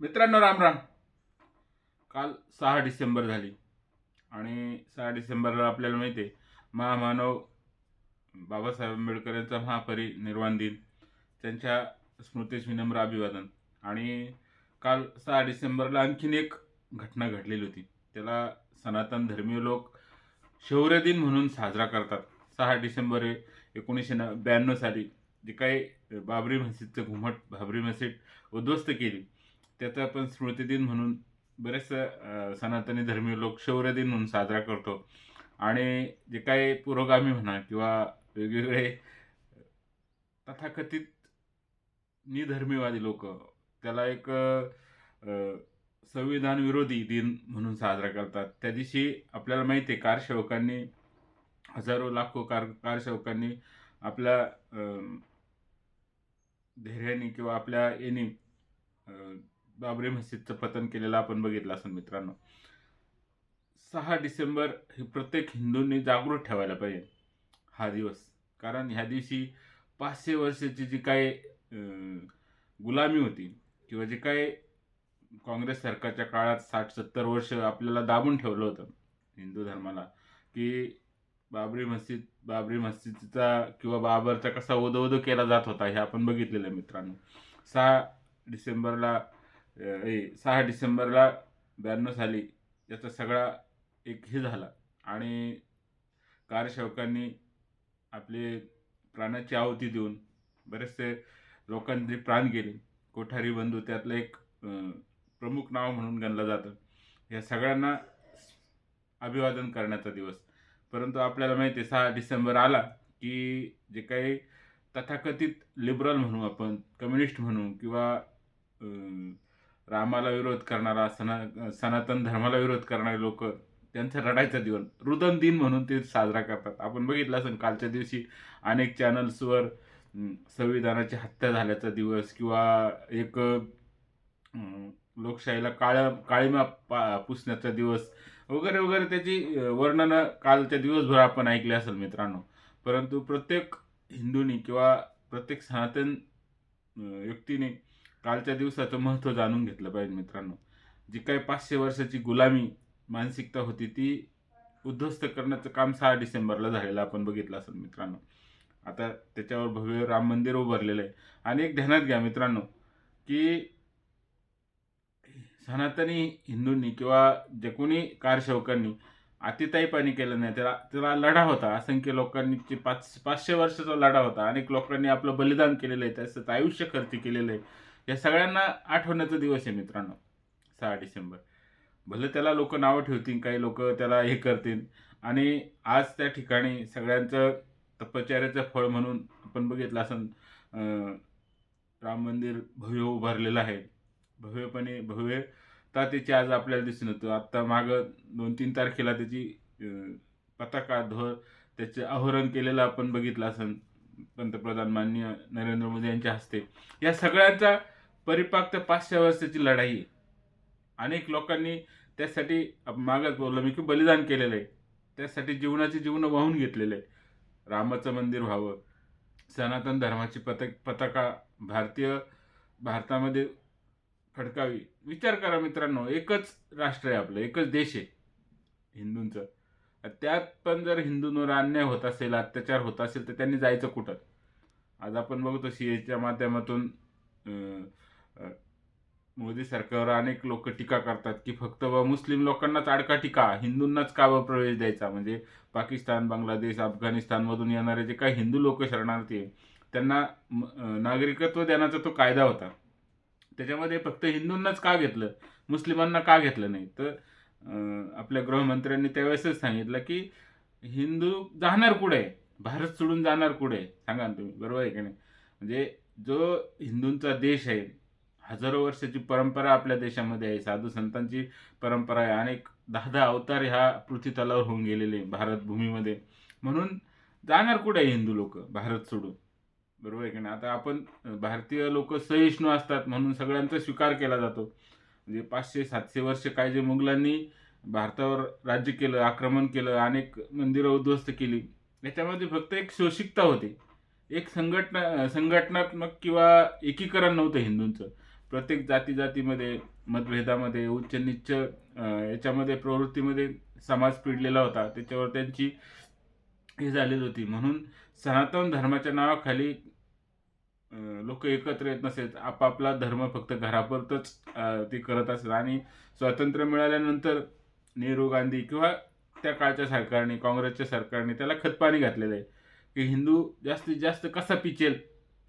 मित्रांनो राम राम. काल सहा डिसेंबर झाली आणि सहा डिसेंबरला आपल्याला माहिती आहे महामानव बाबासाहेब आंबेडकर यांचा महापरिनिर्वाण दिन त्यांच्या स्मृतीस विनम्र अभिवादन आणि काल सहा डिसेंबरला आणखीन एक घटना घडलेली होती. त्याला सनातन धर्मीय लोक शौर्य दिन म्हणून साजरा करतात. सहा डिसेंबर एकोणीसशे न ब्याण्णव साली जे काही बाबरी मस्जिदचं घुमट बाबरी मस्जिद उद्ध्वस्त केली. त्याचा आपण स्मृती दिन म्हणून बरेचसं सनातनी धर्मीय लोक शौर्य दिन म्हणून साजरा करतो. आणि जे काही पुरोगामी म्हणा किंवा वेगवेगळे तथाकथित निधर्मीवादी लोक त्याला एक संविधान विरोधी दिन म्हणून साजरा करतात. त्या दिवशी आपल्याला माहिती आहे कारसेवकांनी हजारो लाखो कार कारसेवकांनी आपल्या धैर्याने किंवा आपल्या याने बाबरी मस्जिदचं पतन केलेलं आपण बघितलं असेल मित्रांनो. सहा डिसेंबर हे प्रत्येक हिंदूंनी जागृत ठेवायला पाहिजे हा दिवस. कारण ह्या दिवशी पाचशे वर्षाची जी काही गुलामी होती किंवा जे काही काँग्रेस सरकारच्या काळात साठ सत्तर वर्ष आपल्याला दाबून ठेवलं होतं हिंदू धर्माला की बाबरी मस्जिद बाबरी मस्जिदचा किंवा बाबरचा कसा उदो केला जात होता हे आपण बघितलेलं आहे मित्रांनो. सहा डिसेंबरला हे ए, सहा डिसेंबरला ब्याण्णव साली याचा सगळा एक हे झाला. आणि कारसेवकांनी आपले प्राणाची आहुती देऊन बरेचसे लोकांचे प्राण गेले. कोठारी बंधू त्यातलं एक प्रमुख नाव म्हणून गणलं जातं. या सगळ्यांना अभिवादन करण्याचा दिवस. परंतु आपल्याला माहिती आहे सहा डिसेंबर आला की जे काही तथाकथित लिबरल म्हणू आपण कम्युनिस्ट म्हणू किंवा रामाला विरोध करणारा सना सनातन धर्माला विरोध करणारे लोक त्यांचा रडायचा दिवस रुदन दिन म्हणून ते साजरा करतात. आपण बघितलं असेल कालच्या दिवशी अनेक चॅनल्सवर संविधानाची हत्या झाल्याचा दिवस किंवा एक लोकशाहीला काळ्या काळीमा पा पुसण्याचा दिवस वगैरे वगैरे त्याची वर्णनं कालच्या दिवसभर आपण ऐकले असेल मित्रांनो. परंतु प्रत्येक हिंदूनी किंवा प्रत्येक सनातन व्यक्तीने कालच्या दिवसाचं महत्त्व जाणून घेतलं पाहिजे मित्रांनो. जी काही पाचशे वर्षाची गुलामी मानसिकता होती ती उद्ध्वस्त करण्याचं काम सहा डिसेंबरला झालेलं आपण बघितलं असेल मित्रांनो. आता त्याच्यावर भव्य राम मंदिर उभारलेलं आहे. आणि एक ध्यानात घ्या मित्रांनो की सनातनी हिंदूंनी किंवा जे कोणी कारसेवकांनी अतिताईपाणी केलं नाही त्याला त्याला लढा होता. असंख्य लोकांनी पाच पाचशे वर्षाचा लढा होता. अनेक लोकांनी आपलं बलिदान केलेलं आहे त्याचं आयुष्य खर्च केलेलं आहे. या सगळ्यांना आठवण्याचा दिवस आहे मित्रांनो. सहा डिसेंबर. भले त्याला लोक नावं ठेवतील काही लोक त्याला हे करतील आणि आज त्या ठिकाणी सगळ्यांचं तपश्चर्याचं फळ म्हणून आपण बघितलं असं राम मंदिर भव्य उभारलेलं आहे. भव्यपणे भव्य त्याची आज आपल्याला दिसून येतं. आत्ता मागं दोन तीन तारखेला त्याची पताका ध्वज त्याचं आहोरण केलेलं आपण बघितलं असं पंतप्रधान माननीय नरेंद्र मोदी यांच्या हस्ते. या सगळ्यांचा तर पाचशे वर्षाची लढाई आहे. अनेक लोकांनी त्यासाठी आपण मागच बोललो. मी की बलिदान केलेलं आहे. त्यासाठी जीवनाची जीवन वाहून घेतलेलं आहे. रामाचं मंदिर व्हावं. सनातन धर्माची पतक पताका भारतीय भारतामध्ये फडकावी विचार करा मित्रांनो. एकच राष्ट्र आहे आपलं. एकच देश आहे. हिंदूंचं. त्यात पण जर हिंदूंवर अन्याय होत असेल अत्याचार होत असेल तर त्यांनी जायचं कुठं? आज आपण बघतो सी एच्या माध्यमातून मोदी सरकारवर अनेक लोक टीका करतात की फक्त व मुस्लिम लोकांनाच अडका टीका हिंदूंनाच का बा प्रवेश द्यायचा? म्हणजे पाकिस्तान बांगलादेश अफगाणिस्तानमधून येणारे जे काही हिंदू लोक शरणार्थी आहे त्यांना नागरिकत्व देण्याचा तो कायदा होता. त्याच्यामध्ये फक्त हिंदूंनाच का घेतलं? मुस्लिमांना का घेतलं नाही? तर आपल्या गृहमंत्र्यांनी त्यावेळेसच सांगितलं की हिंदू जाणार कुठे? भारत सोडून जाणार कुठे? सांगा ना तुम्ही बरोबर आहे की नाही? म्हणजे जो हिंदूंचा देश आहे हजारो वर्षाची परंपरा आपल्या देशामध्ये आहे साधू संतांची परंपरा आहे अनेक दहा दहा अवतार ह्या पृथ्वीतलावर होऊन गेलेले भारत भूमीमध्ये. म्हणून जाणार कुठे आहे हिंदू लोक भारत सोडून? बरोबर आहे की नाही? आता आपण भारतीय लोक सहिष्णू असतात म्हणून सगळ्यांचा स्वीकार केला जातो. म्हणजे पाचशे सातशे वर्ष काय जे मुघलांनी भारतावर राज्य केलं आक्रमण केलं अनेक मंदिरं उद्ध्वस्त केली याच्यामध्ये फक्त एक शोषिकता होती. एक संघटना संघटनात्मक किंवा एकीकरण नव्हतं हिंदूंचं. प्रत्येक जाती जातीमध्ये मतभेदामध्ये उच्च निच्च याच्यामध्ये प्रवृत्तीमध्ये समाज पिडलेला होता. त्याच्यावर त्यांची हे झालेली होती. म्हणून सनातन धर्माच्या नावाखाली लोक एकत्र येत नसेल आपापला धर्म फक्त घरापुरतच ते करत असत आणि स्वातंत्र्य मिळाल्यानंतर नेहरू गांधी किंवा त्या काळच्या सरकारने काँग्रेसच्या सरकारने त्याला खतपाणी घातलेलं आहे. की हिंदू जास्तीत जास्त कसा पिचेल?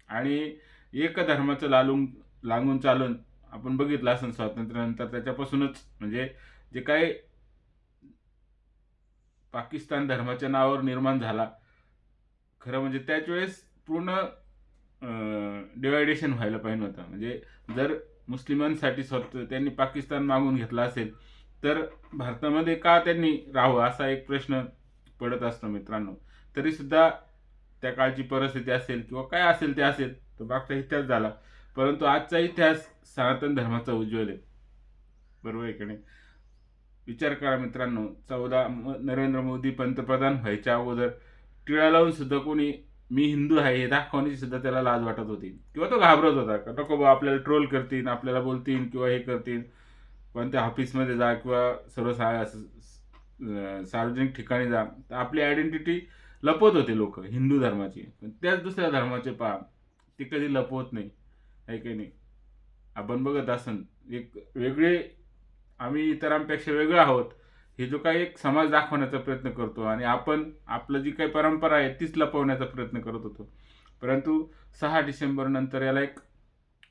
आणि एक धर्माचं लालून लागून चालून आपण बघितलं असेल स्वातंत्र्यानंतर त्याच्यापासूनच. म्हणजे जे काही पाकिस्तान धर्माच्या नावावर निर्माण झाला खरं म्हणजे त्याच वेळेस पूर्ण डिवायडेशन व्हायला पाहिजे होतं. म्हणजे जर मुस्लिमांसाठी स्वतः त्यांनी पाकिस्तान मागून घेतला असेल तर भारतामध्ये का त्यांनी राहावं असा एक प्रश्न पडत असतो मित्रांनो. तरीसुद्धा त्या काळची परिस्थिती असेल किंवा काय असेल ते असेल तो मागचा इतिहास झाला. परंतु आजचा इतिहास सनातन धर्माचा उज्ज्वल आहे. बरोबर आहे की नाही? विचार करा मित्रांनो चौदा म- नरेंद्र मोदी पंतप्रधान व्हायच्या अगोदर टिळा लावून सुद्धा कोणी मी हिंदू आहे हे दाखवण्याची सुद्धा त्याला लाज वाटत होती. किंवा तो घाबरत होता का नको बा आपल्याला ट्रोल करतील आपल्याला बोलतील किंवा हे करतील. पण त्या ऑफिसमध्ये जा किंवा सर्व सा- सार्वजनिक ठिकाणी जा. तर आपली आयडेंटिटी लपवत होते लोक हिंदू धर्माची. पण त्याच दुसऱ्या धर्माचे पहा ते कधी लपवत नाही. आहे की नाही? आपण बघत असन एक वेगळे आम्ही इतरांपेक्षा वेगळं आहोत. हे जो काही एक समाज दाखवण्याचा प्रयत्न करतो आणि आपण आपलं जी काही परंपरा आहे तीच लपवण्याचा प्रयत्न करत होतो. परंतु सहा डिसेंबर नंतर याला एक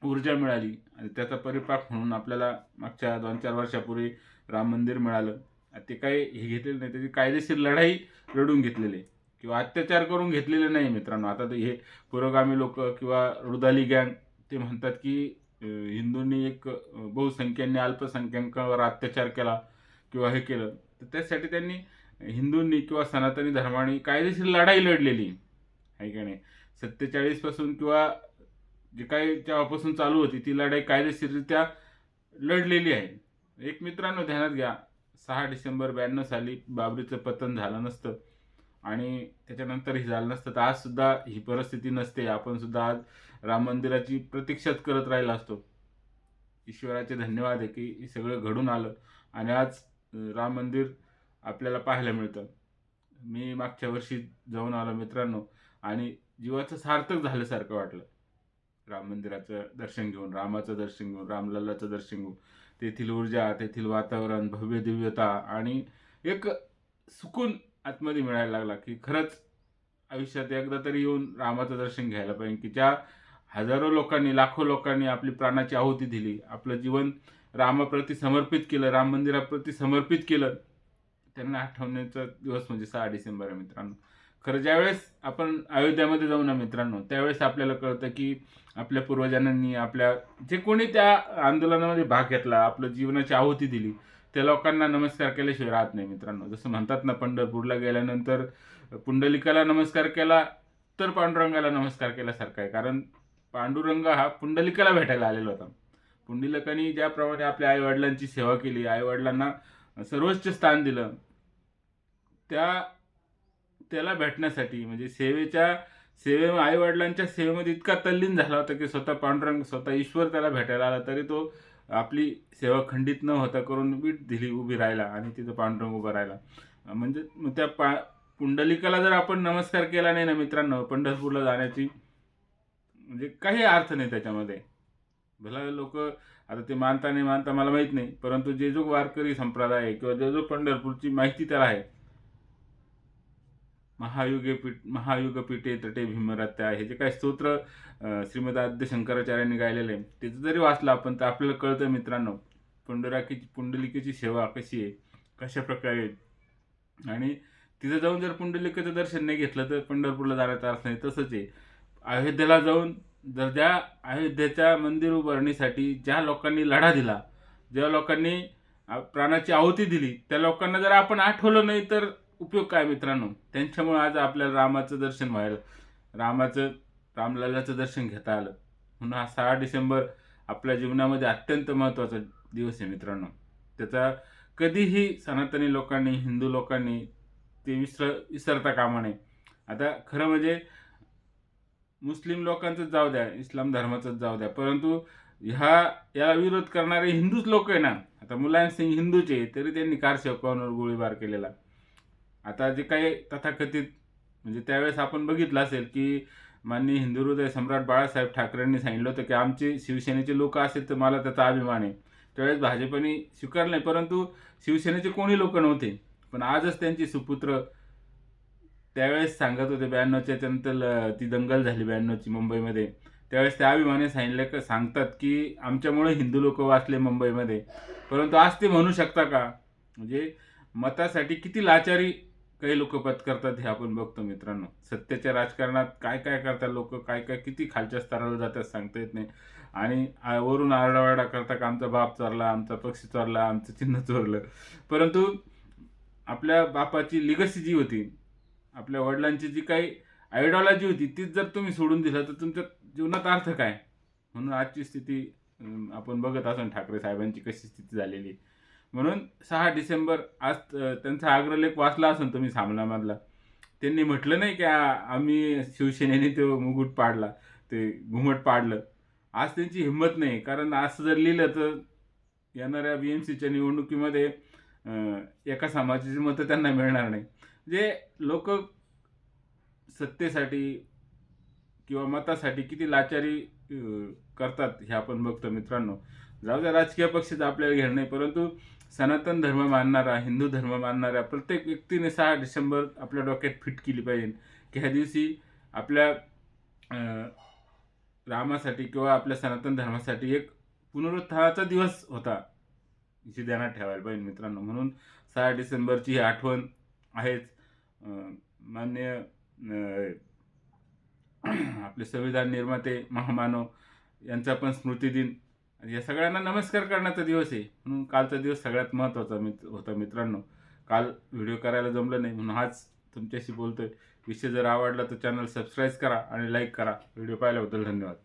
ऊर्जा मिळाली आणि त्याचा परिपाक म्हणून आपल्याला मागच्या दोन चार वर्षापूर्वी राम मंदिर मिळालं. आणि ते काही हे घेतलेलं नाही त्याची कायदेशीर लढाई लढून घेतलेली आहे. किंवा अत्याचार करून घेतलेले नाही मित्रांनो. आता ते हे पुरोगामी लोक किंवा रुदाली गँग ते म्हणतात की हिंदूंनी एक बहुसंख्यांनी अल्पसंख्याकांवर अत्याचार केला. किंवा हे केलं तर त्यासाठी त्यांनी हिंदूंनी किंवा सनातनी धर्माने कायदेशीर लढाई लढलेली. आहे का नाही? सत्तेचाळीसपासून किंवा जे काही तेव्हापासून चालू होती ती लढाई कायदेशीररित्या लढलेली आहे. एक मित्रांनो ध्यानात घ्या. सहा डिसेंबर ब्याण्णव साली बाबरीचं पतन झालं नसतं आणि त्याच्यानंतर हे झालं नसतं. तर आजसुद्धा ही परिस्थिती नसते. आपणसुद्धा आज राम मंदिराची प्रतीक्षाच करत राहिला असतो. ईश्वराचे धन्यवाद आहे की हे सगळं घडून आलं आणि आज राम मंदिर आपल्याला पाहायला मिळतं. मी मागच्या वर्षी जाऊन आलो मित्रांनो आणि जीवाचं सार्थक झाल्यासारखं वाटलं. राम मंदिराचं दर्शन घेऊन रामाचं दर्शन घेऊन रामलल्लाचं दर्शन घेऊन तेथील ऊर्जा तेथील वातावरण भव्य दिव्यता आणि एक सुकून आतमध्ये मिळायला लागला की खरंच आयुष्यात एकदा तरी येऊन रामाचं दर्शन घ्यायला पाहिजे की ज्या हजारो लोकांनी लाखो लोकांनी आपली प्राणाची आहुती दिली आपलं जीवन रामाप्रती समर्पित केलं राम मंदिराप्रती समर्पित केलं त्यांना आठवण्याचा दिवस म्हणजे सहा डिसेंबर आहे मित्रांनो. खरं ज्यावेळेस आपण अयोध्यामध्ये जाऊ ना मित्रांनो त्यावेळेस आपल्याला कळतं की आपल्या पूर्वजांनी आपल्या जे कोणी त्या आंदोलनामध्ये भाग घेतला आपलं जीवनाची आहुती दिली त्या लोकांना नमस्कार केल्याशिवाय राहत नाही मित्रांनो. जसं म्हणतात ना पंढरपूरला गेल्यानंतर पुंडलिकाला नमस्कार केला तर पांडुरंगाला नमस्कार केल्यासारखा आहे. कारण पांडुरंग हा पुंडलिकाला भेटायला आलेला होता. पुंडलिकाने ज्याप्रमाणे आपल्या आईवडिलांची सेवा केली आईवडिलांना सर्वोच्च स्थान दिलं त्या त्याला भेटण्यासाठी म्हणजे सेवेच्या सेवे आईवडिलांच्या सेवेमध्ये इतका तल्लीन झाला होता की स्वतः पांडुरंग स्वतः ईश्वर त्याला भेटायला आला तरी तो आपली सेवा खंडित न होता करून वीट दिली उभी राहिला आणि तिथं पांडुरंग उभा राहिला. म्हणजे मग त्या पा पुंडलिकाला जर आपण नमस्कार केला नाही ना मित्रांनो पंढरपूरला जाण्याची म्हणजे काही अर्थ नाही त्याच्यामध्ये. भला लोक आता ते मानता नाही मानता मला माहीत नाही परंतु जे जो वारकरी संप्रदाय आहे किंवा जे जो पंढरपूरची माहिती त्याला आहे. महायुगे पीठ महायुगपीठे तटे भीमरत्या हे जे काही स्तोत्र श्रीमद आद्य शंकराचार्यांनी गायलेलं आहे त्याचं जरी वाचलं आपण तर आपल्याला कळतं मित्रांनो पुंडराकीची पुंडलिकेची सेवा कशी आहे कशा प्रकारे आणि तिथं जाऊन जर पुंडलिकेचं दर्शन नाही घेतलं तर पंढरपूरला जाण्याचा अर्थ नाही तसंच आहे. अयोध्येला जाऊन जर ज्या अयोध्येच्या मंदिर उभारणीसाठी ज्या लोकांनी लढा दिला ज्या लोकांनी प्राणाची आहुती दिली त्या लोकांना जर आपण आठवलं नाही तर उपयोग काय मित्रांनो? त्यांच्यामुळे आज आपल्याला रामाचं दर्शन व्हायला रामाचं रामलालाचं दर्शन घेता आलं. म्हणून हा सहा डिसेंबर आपल्या जीवनामध्ये अत्यंत महत्त्वाचा दिवस आहे मित्रांनो. त्याचा कधीही सनातनी लोकांनी हिंदू लोकांनी ते विसर विसरता कामा नये. आता खरं म्हणजे मुस्लिम लोकांचंच जाऊ द्या इस्लाम धर्माचंच जाऊ द्या. परंतु ह्या याला विरोध करणारे हिंदूच लोक आहे ना आता मुलायम सिंग हिंदूचे तरी त्यांनी कार सेवकांवर गोळीबार केलेला. आता जे काही तथाकथित म्हणजे त्यावेळेस आपण बघितलं असेल की माननीय हिंदू हृदय सम्राट बाळासाहेब ठाकरेंनी सांगितलं होतं की आमचे शिवसेनेचे लोक असेल तर मला त्याचा अभिमान आहे. त्यावेळेस भाजपने स्वीकारलं नाही परंतु शिवसेनेचे कोणी लोक नव्हते. पण आजच त्यांचे सुपुत्र त्यावेळेस सांगत होते ब्याण्णवच्या नंतर ती दंगल झाली ब्याण्णवची मुंबईमध्ये. त्यावेळेस त्या अभिमाने सांगितलं का सांगतात की आमच्यामुळे हिंदू लोक वाचले मुंबईमध्ये. परंतु आज ते म्हणू शकता का? म्हणजे मतासाठी किती लाचारी काही लोक पत्करतात हे आपण बघतो मित्रांनो. सत्याच्या राजकारणात काय काय करतात लोक काय काय किती खालच्या स्तराला जातात सांगता येत नाही. आणि वरून आरडावारडा करता का आमचा बाप चोरला आमचा पक्ष चोरला आमचं चिन्ह चोरलं. परंतु आपल्या बापाची लिगसी जी होती आपल्या वडिलांची जी काही आयडिओलॉजी होती तीच जर तुम्ही सोडून दिलं तर तुमच्या जीवनात अर्थ काय? म्हणून आजची स्थिती आपण बघत असून ठाकरे साहेबांची कशी स्थिती झालेली. आहे. म्हणून सहा डिसेंबर आज त्यांचा आग्रलेख वाचला असून तुम्ही सामनामधला. त्यांनी म्हटलं नाही की आम्ही शिवसेनेने तो मुकुट पाडला ते घुमट पाडलं. आज त्यांची हिंमत नाही कारण असं जर लिहिलं तर येणाऱ्या बी एम सीच्या निवडणुकीमध्ये एका समाजाची मतं त्यांना मिळणार नाही. जे लोक सत्तेसाठी किंवा मतासाठी किती लाचारी करतात हे आपण बघतो मित्रांनो. जाऊ द्या राजकीय पक्षाचं आपल्याला घेणं नाही परंतु सनातन धर्म मानणारा हिंदू धर्म मानणाऱ्या प्रत्येक व्यक्तीने सहा डिसेंबर आपल्या डोक्यात फिट केली पाहिजे. की ह्या दिवशी आपल्या रामासाठी किंवा आपल्या सनातन धर्मासाठी एक पुनरुत्थानाचा दिवस होता. जी ध्यानात ठेवायला पाहिजे मित्रांनो. म्हणून सहा डिसेंबरची ही आठवण आहेच मान्य आपले संविधान निर्माते महामानव यांचा पण स्मृतिदिन आणि या सगळ्यांना नमस्कार करण्याचा दिवस आहे. म्हणून कालचा दिवस सगळ्यात महत्त्वाचा मित्र होता मित्रांनो. काल व्हिडिओ करायला जमलं नाही म्हणून आज तुमच्याशी बोलतोय. विषय जर आवडला तर चॅनल सबस्क्राईब करा आणि लाईक करा. व्हिडिओ पाहिल्याबद्दल धन्यवाद.